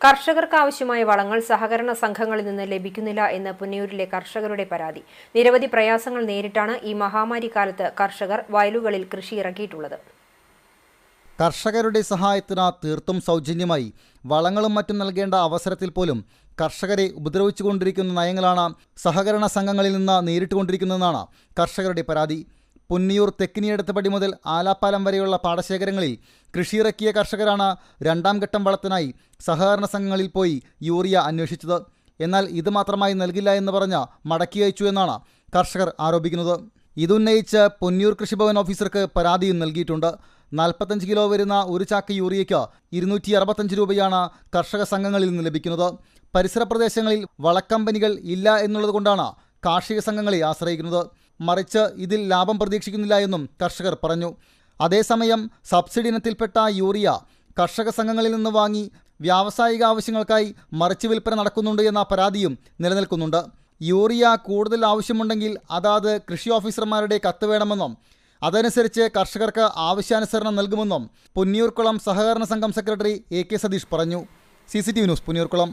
കർഷകർക്ക് ആവശ്യമായ വളങ്ങൾ സഹകരണ സംഘങ്ങളിൽ നിന്ന് ലഭിക്കുന്നില്ല എന്ന് പുന്നയൂരിലെ കർഷകരുടെ പരാതി. നിരവധി പ്രയാസങ്ങൾ നേരിട്ടാണ് ഈ മഹാമാരി കാലത്ത് കർഷകർ വയലുകളിൽ കൃഷി ഇറക്കിയിട്ടുള്ളത്. കർഷകരുടെ സഹായത്തിന് തീർത്തും സൗജന്യമായി വളങ്ങളും മറ്റും നൽകേണ്ട അവസരത്തിൽ പോലും കർഷകരെ ഉപദ്രവിച്ചുകൊണ്ടിരിക്കുന്ന നയങ്ങളാണ് സഹകരണ സംഘങ്ങളിൽ നിന്ന് നേരിട്ടുകൊണ്ടിരിക്കുന്നതെന്നാണ് കർഷകരുടെ പരാതി. പുന്നിയൂർ തെക്കിനിയടുത്തപടി മുതൽ ആലാപ്പാലം വരെയുള്ള പാടശേഖരങ്ങളിൽ കൃഷിയിറക്കിയ കർഷകരാണ് രണ്ടാം ഘട്ടം വളത്തിനായി സഹകരണ സംഘങ്ങളിൽ പോയി യൂറിയ അന്വേഷിച്ചത്. എന്നാൽ ഇത് മാത്രമായി നൽകില്ല എന്ന് പറഞ്ഞ് മടക്കി അയച്ചു എന്നാണ് കർഷകർ ആരോപിക്കുന്നത്. ഇതുന്നയിച്ച് പൊന്നിയൂർ കൃഷിഭവൻ ഓഫീസർക്ക് പരാതിയും നൽകിയിട്ടുണ്ട്. നാൽപ്പത്തഞ്ച് കിലോ വരുന്ന ഒരു ചാക്ക് യൂറിയയ്ക്ക് ഇരുന്നൂറ്റി അറുപത്തഞ്ച് രൂപയാണ് കർഷക സംഘങ്ങളിൽ നിന്ന് ലഭിക്കുന്നത്. പരിസര പ്രദേശങ്ങളിൽ വളക്കമ്പനികൾ ഇല്ല എന്നുള്ളതുകൊണ്ടാണ് കാർഷിക സംഘങ്ങളെ ആശ്രയിക്കുന്നത്. മറിച്ച് ഇതിൽ ലാഭം പ്രതീക്ഷിക്കുന്നില്ല എന്നും കർഷകർ പറഞ്ഞു. അതേസമയം സബ്സിഡി ഇനത്തിൽപ്പെട്ട യൂറിയ കർഷക സംഘങ്ങളിൽ നിന്ന് വാങ്ങി വ്യാവസായിക ആവശ്യങ്ങൾക്കായി മറിച്ച് വിൽപ്പന നടക്കുന്നുണ്ട് എന്ന പരാതിയും നിലനിൽക്കുന്നുണ്ട്. യൂറിയ കൂടുതൽ ആവശ്യമുണ്ടെങ്കിൽ അതാത് കൃഷി ഓഫീസർമാരുടെ കത്ത് വേണമെന്നും അതനുസരിച്ച് കർഷകർക്ക് ആവശ്യാനുസരണം നൽകുമെന്നും പുന്നിയൂർക്കുളം സഹകരണ സംഘം സെക്രട്ടറി എ കെ സതീഷ് പറഞ്ഞു. C C T V news Punnayurkulam.